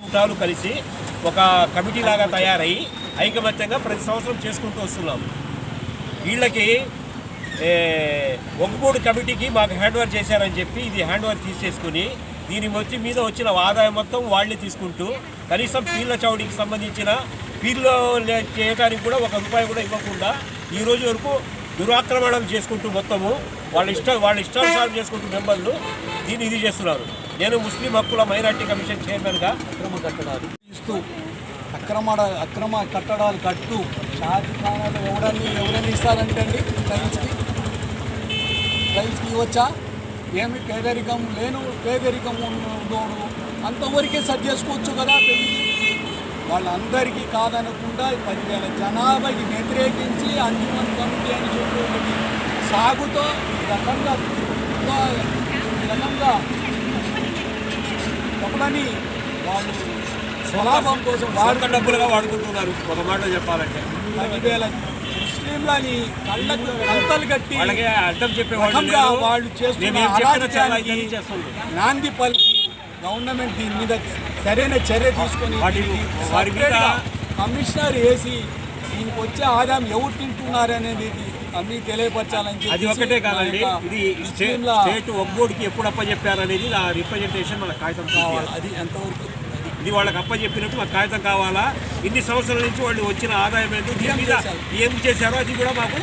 కుటాలు కలిసి ఒక కమిటీ లాగా తయారై ఐకమత్యంగా ప్రతి సంవత్సరం చేసుకుంటూ వస్తున్నాం. వీళ్ళకి ఏ, కమిటీకి మాకు హ్యాండ్ ఓవర్ చేశారని చెప్పి ఇది హ్యాండ్ ఓవర్ తీసేసుకుని దీని వచ్చి మీద వచ్చిన ఆదాయం మొత్తం వాళ్ళే తీసుకుంటూ కనీసం పీళ్ళ చౌడికి సంబంధించిన పీళ్ళు చేయడానికి కూడా ఒక రూపాయి కూడా ఇవ్వకుండా ఈ రోజు వరకు దురాక్రమణం చేసుకుంటూ మొత్తము వాళ్ళ ఇష్ట వాళ్ళ ఇష్టానుసారం చేసుకుంటూ మెంబర్లు దీన్ని ఇది చేస్తున్నారు. నేను ముస్లిం హక్కుల మైనార్టీ కమిషన్ చైర్మన్గా అక్రమ కట్టడాలు ఇస్తూ అక్రమ అక్రమ కట్టడాలు కట్టు షాజీఖానాలు ఎవరన్నీ ఎవరని ఇస్తారంటే అండి టైల్స్కి టైల్స్కి ఇవ్వచ్చా? ఏమి పేదరికం లేను పేదరికం ఉన్నోడు అంతవరకే సెట్ చేసుకోవచ్చు కదా? పెళ్ళికి వాళ్ళందరికీ కాదనకుండా పదివేల జనాభాకి వ్యతిరేకించి అంజుమన్ కమిటీ అని చెప్పి ఒకటి సాగుతో ఈ రకంగా ఈ రకంగా ఒకడని వాళ్ళు స్వలాభం కోసం వాడుక డబ్బులుగా వాడుకుంటున్నారు ఒక మాట చెప్పాలంటే పదివేల ముస్లింలని కళ్ళకు కంతలు కట్టి రకంగా లేరు. వాళ్ళు చేస్తున్నారు. నాంది పలికి గవర్నమెంట్ దీని మీద సరైన చర్య తీసుకొని కమిషనర్ వేసి దీనికి వచ్చే ఆదాయం ఎవరు తింటున్నారు అనేది అన్ని తెలియపరచాలని అది ఒకటే కాదండి. ఇది స్టే- స్టేట్ ఒగ్గోడికి ఎప్పుడు అప్పచెప్పారు అనేది ఆ రిప్రజెంటేషన్ మన కాగితం కావాలి అది ఎంతవరకు ఇది వాళ్ళకి అప్పచెప్పినట్టు మాకు కాగితం కావాలా? ఇన్ని సంవత్సరాల నుంచి వాళ్ళు వచ్చిన ఆదాయం ఏంటో? దీని మీద? ఏం చేశారో అది కూడా మాకు